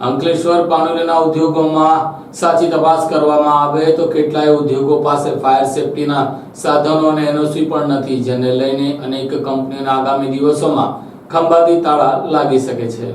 અંકલેશ્વર પાનોલીના ઉદ્યોગોમાં સાચી તપાસ કરવામાં આવે તો કેટલાય ઉદ્યોગો પાસે ફાયર સેફટીના સાધનો અને એનઓસી પણ નથી, જેને લઈને અનેક કંપનીઓના આગામી દિવસોમાં ખંભાતી તાળા લાગી શકે છે.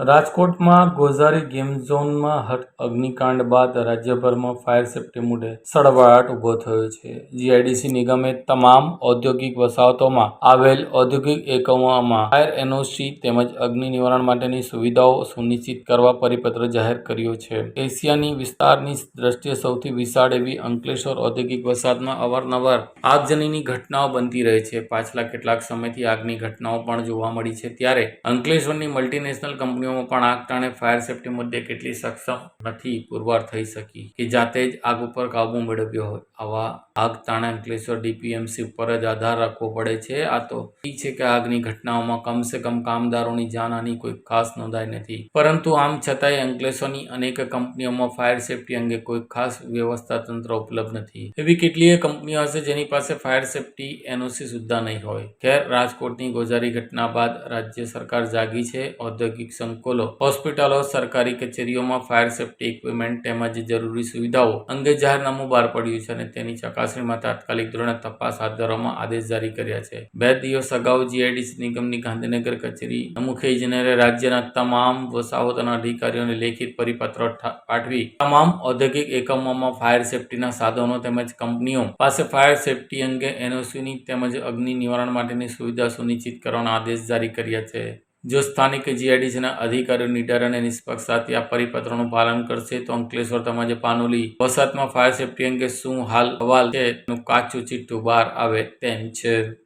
રાજકોટમાં ગોઝારી ગેમ ઝોનમાં હટ અગ્નિકાંડ બાદ રાજ્યભરમાં ફાયર સેફટી મુદ્દે સળવળાટ ઊભો થયો છે. જીઆઈડીસી નિગમે તમામ ઔદ્યોગિક વસાહતોમાં આવેલ ઔદ્યોગિક એકમોમાં ફાયર એનઓસી તેમજ અગ્નિ નિવારણ માટેની સુવિધાઓ સુનિશ્ચિત કરવા પરિપત્ર જાહેર કર્યો છે. એશિયાની વિસ્તારની દ્રષ્ટિએ સૌથી વિશાળ એવી અંકલેશ્વર ઔદ્યોગિક વસાહતમાં અવારનવાર આગજનીની ઘટનાઓ બનતી રહે છે. પાછલા કેટલાક સમયથી આગની ઘટનાઓ પણ જોવા મળી છે. ત્યારે અંકલેશ્વરની મલ્ટીનેશનલ કંપનીઓમાં પણ આગ ટાણે ફાયર સેફટી મુદ્દે કેટલી સક્ષમ નથી, પુરવાર થઈ શકી. કે જાતે જ આગ ઉપર કાબુ મેળવ્યો હોય. આવા આગ ટાણે અંકલેશ્વર ડીપીએમસી ઉપર જ આધાર રાખવો પડે છે. આ તો ઠીક છે કે આગની ઘટનાઓમાં કમસે કમ કામદારોની જાનહાની કોઈ ખાસ નોંધાઈ નથી. પરંતુ આમ છતાંય અંકલેશ્વરની અનેક કંપનીઓમાં ફાયર સેફટી અંગે કોઈ ખાસ વ્યવસ્થા તંત્ર ઉપલબ્ધ નથી. એવી કેટલીય કંપનીઓ હશે જેની પાસે ફાયર સેફટી એનઓસી સુદ્ધા નહીં હોય. ખેર રાજકોટની ગોઝારી ઘટના બાદ રાજ્ય સરકાર જાગી છે. ઔદ્યોગિક સંકુલો હોસ્પિટલો, સરકારી કચેરીઓમાં ફાયર સેફટી ઇક્વિપમેન્ટ તેમજ જરૂરી સુવિધાઓ અંગે જાહેરનામું બહાર પડ્યું છે અને તેની ચકાસણીમાં તાત્કાલિક ધોરણે તપાસ હાથ ધરવામાં આદેશ જારી કર્યા છે. બે દિવસ અગાઉ જીઆઈડીસી નિગમની ગાંધીનગર કચેરી મુખ્ય ઇજનેરે રાજ્યના તમામ વસાહતોના અધિકારીઓને લેખિત પરિપત્ર પાઠવી તમામ ઔદ્યોગિક એકમોમાં ફાયર સેફટીના સાધનો તેમજ કંપનીઓ પાસે ફાયર સેફટી અંગે એનઓસીની તેમજ અગ્નિ નિવારણ માટેની સુવિધા સુનિશ્ચિત કરવાના આદેશ જારી કર્યા છે. જો સ્થાનિક જીઆઈડીસીના અધિકારીઓ નિડર અને નિષ્પક્ષતાથી આ પરિપત્રનું પાલન કરશે, તો અંકલેશ્વર તેમજ પાનોલી વસાતમાં ફાયર સેફટી અંગે શું હાલ અહેવાલ છે, એનું કાચું ચિઠ્ઠું બહાર આવે તેમ છે.